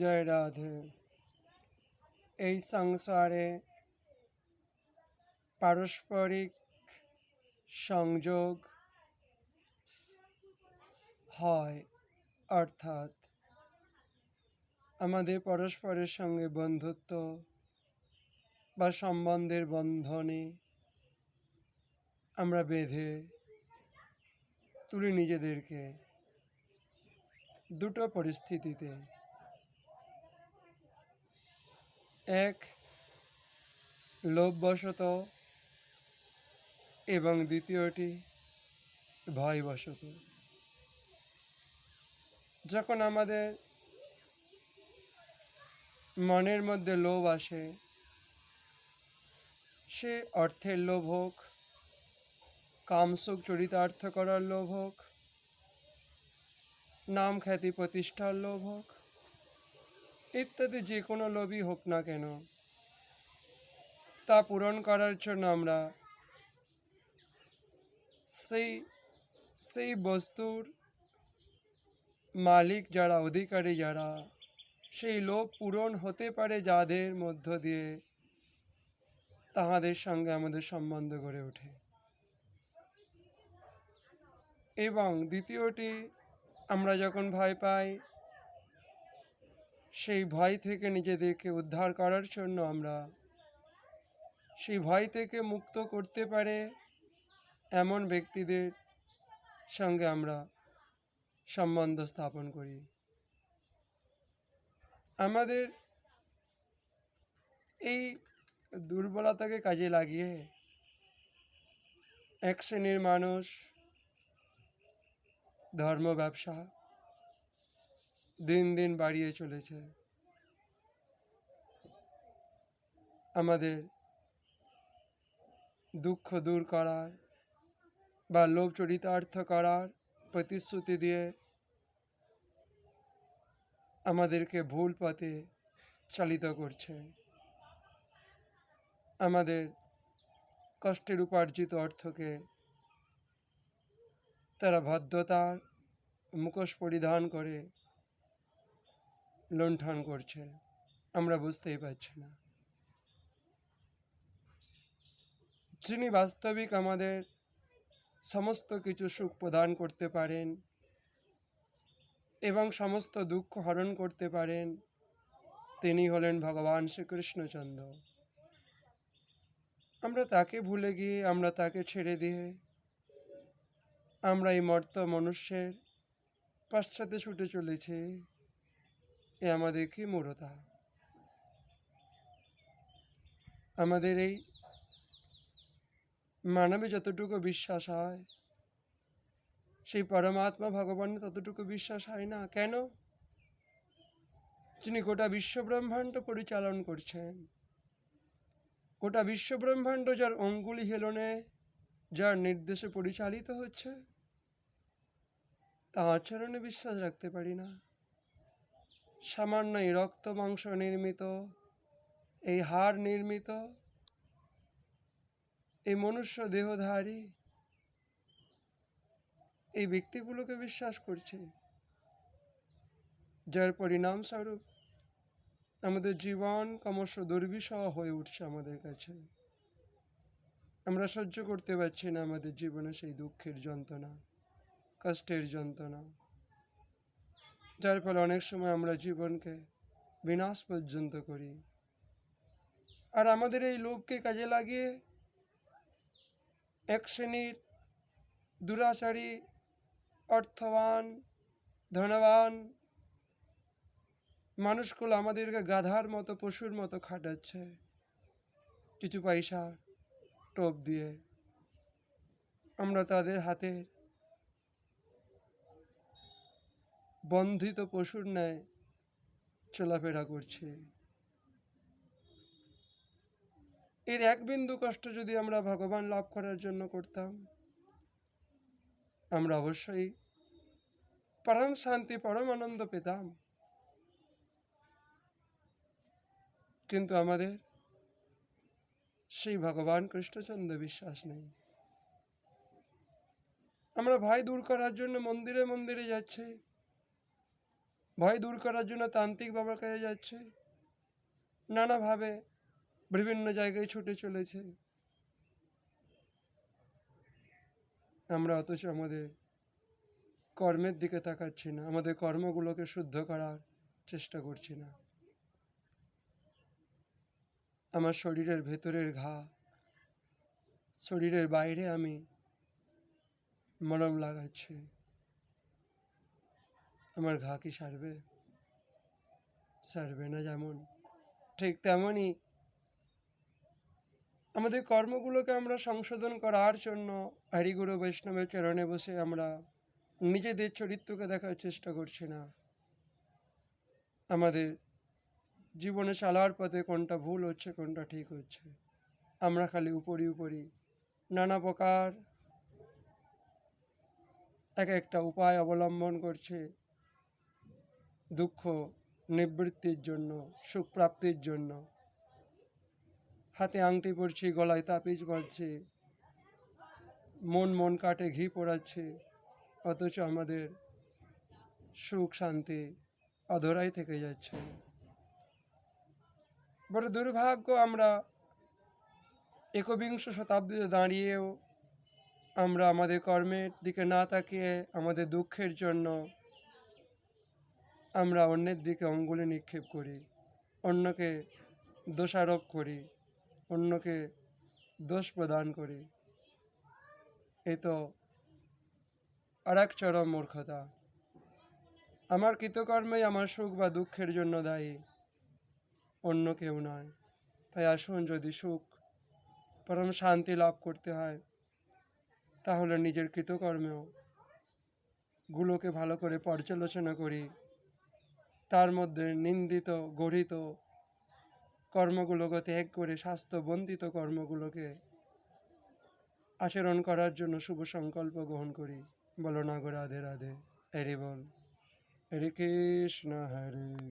জয় রাধে। এই সংসারে পারস্পরিক সংযোগ হয়, অর্থাৎ আমাদের পরস্পরের সঙ্গে বন্ধুত্ব বা সম্বন্ধের বন্ধনে আমরা বেঁধে তুলি নিজেদেরকে দুটো পরিস্থিতিতে। এক, লোভবশত এবং দ্বিতীয়টি ভয়বশত। যখন আমাদের মনের মধ্যে লোভ আসে, সে অর্থের লোভ হোক কামসুখ চরিতার্থ করার লোভ হোক নাম খ্যাতি প্রতিষ্ঠার লোভ হোক ইত্যাদি যে কোনো লোভই হোক না কেন, তা পূরণ করার জন্য আমরা সেই সেই বস্তুর মালিক যারা, অধিকারী যারা, সেই লোভ পূরণ হতে পারে যাদের মধ্য দিয়ে তাহাদের সঙ্গে আমাদের সম্বন্ধ গড়ে ওঠে। এবং দ্বিতীয়টি, আমরা যখন ভয় পাই সেই ভয় থেকে নিজেদেরকে উদ্ধার করার জন্য আমরা সেই ভয় থেকে মুক্ত করতে পারে এমন ব্যক্তিদের সঙ্গে আমরা সম্বন্ধ স্থাপন করি। আমাদের এই দুর্বলতাকে কাজে লাগিয়ে এক শ্রেণির মানুষ, ধর্ম ব্যবসা দিন দিন বাড়িয়ে চলেছে। আমাদের দুঃখ দূর করার বা লোভ চরিতার্থ করার প্রতিশ্রুতি দিয়ে আমাদেরকে ভুল পথে চালিত করছে। আমাদের কষ্টের উপার্জিত অর্থকে তারা ভদ্রতার মুখোশ পরিধান করে লুণ্ঠন করছে। আমরা বুঝতেই পারছি না। যিনি বাস্তবিক আমাদের সমস্ত কিছু সুখ প্রদান করতে পারেন এবং সমস্ত দুঃখ হরণ করতে পারেন। তিনি হলেন ভগবান শ্রীকৃষ্ণচন্দ্র। আমরা তাকে ভুলে গিয়ে আমরা তাকে ছেড়ে দিয়ে আমরা এই মর্ত মনুষ্যের পশ্চাতে ছুটে চলেছি। আমাদের কি মূরতা আমাদের এই মানবে যতটুকু বিশ্বাস হয়, সেই পরমাত্মা ভগবানের ততটুকু বিশ্বাস হয় না, কেন? যিনি গোটা বিশ্বব্রহ্মাণ্ড পরিচালন করছেন, গোটা বিশ্বব্রহ্মাণ্ড যার অঙ্গুলি হেলনে যার নির্দেশে পরিচালিত হচ্ছে তা আচরণে বিশ্বাস রাখতে পারি না। সামান্য এই রক্ত মাংস নির্মিত, এই হাড় নির্মিত, এই মনুষ্য দেহধারী, এই ব্যক্তিগুলোকে বিশ্বাস করছে। যার পরিণামস্বরূপ আমাদের জীবন ক্রমশ দুর্বিষহ হয়ে উঠছে আমাদের কাছে। আমরা সহ্য করতে পারছি না আমাদের জীবনে সেই দুঃখের যন্ত্রণা, কষ্টের যন্ত্রণা। যার ফলে অনেক সময় আমরা জীবনকে বিনাশ পর্যন্ত করি। আর আমাদের এই লোভকে কাজে লাগিয়ে এক শ্রেণির দুরাচারী, অর্থবান, ধনবান মানুষগুলো আমাদেরকে গাধার মতো, পশুর মতো খাটাচ্ছে। কিছু পয়সা টোপ দিয়ে আমরা তাদের হাতে বন্ধিত পশুর ন্যায় চলাফেরা করছি। এর এক বিন্দু কষ্ট যদি আমরা ভগবান লাভ করার জন্য করতাম, আমরা অবশ্যই পরম শান্তি, পরম আনন্দ পেতাম। কিন্তু আমাদের সেই ভগবান কৃষ্ণচন্দ্র বিশ্বাস নেই। আমরা ভয় দূর করার জন্য মন্দিরে মন্দিরে যাচ্ছি। ভয় দূর করার জন্য তান্ত্রিক বাবার কাছে যাচ্ছে। নানাভাবে বিভিন্ন জায়গায় ছুটে চলেছে। আমরা অথচ আমাদের কর্মের দিকে তাকাচ্ছি না, আমাদের কর্মগুলোকে শুদ্ধ করার চেষ্টা করছি না। আমার শরীরের ভেতরের ঘা, শরীরের বাইরে আমি মলম লাগাচ্ছি। আমার ঘা কি সারবে সারবে না যেমন। ঠিক তেমনই আমাদের কর্মগুলোকে আমরা সংশোধন করার জন্য হরিগুরু বৈষ্ণবের চরণে বসে আমরা নিজেদের চরিত্রকে দেখার চেষ্টা করছি না। আমাদের জীবনে চালার পথে কোনটা ভুল হচ্ছে, কোনটা ঠিক হচ্ছে। আমরা খালি উপরি উপরি নানা প্রকার এক একটা উপায় অবলম্বন করছে। দুঃখ নিবৃত্তির জন্য, সুখ প্রাপ্তির জন্য। হাতে আংটি পরছি, গলায় তাবিজ বাঁধছি। মন মন কাটে, ঘি পোড়াচ্ছে। অথচ আমাদের সুখ, শান্তি অধরাই থেকে যাচ্ছে। বড় দুর্ভাগ্য আমরা একবিংশ শতাব্দীতে দাঁড়িয়েও আমরা আমাদের কর্মের দিকে না তাকিয়ে আমাদের দুঃখের জন্য আমরা অন্যের দিকে অঙ্গুলি নিক্ষেপ করি, অন্যকে দোষারোপ করি, অন্যকে দোষ প্রদান করি। এ তো আর এক চরম মূর্খতা। আমার কৃতকর্মেই আমার সুখ বা দুঃখের জন্য দায়ী, অন্য কেউ নয়। তাই আসুন যদি সুখ, পরম শান্তি লাভ করতে হয়, তাহলে নিজের কৃতকর্মেও গুলোকে ভালো করে পর্যালোচনা করি। তার মধ্যে নিন্দিত, গঠিত কর্মগুলোকে ত্যাগ করে স্বাস্থ্য বন্দিত কর্মগুলোকে আচরণ করার জন্য শুভ সংকল্প গ্রহণ করি। বলো না গো রাধে রাধে। হরি বল। হরে কৃষ্ণ, হরে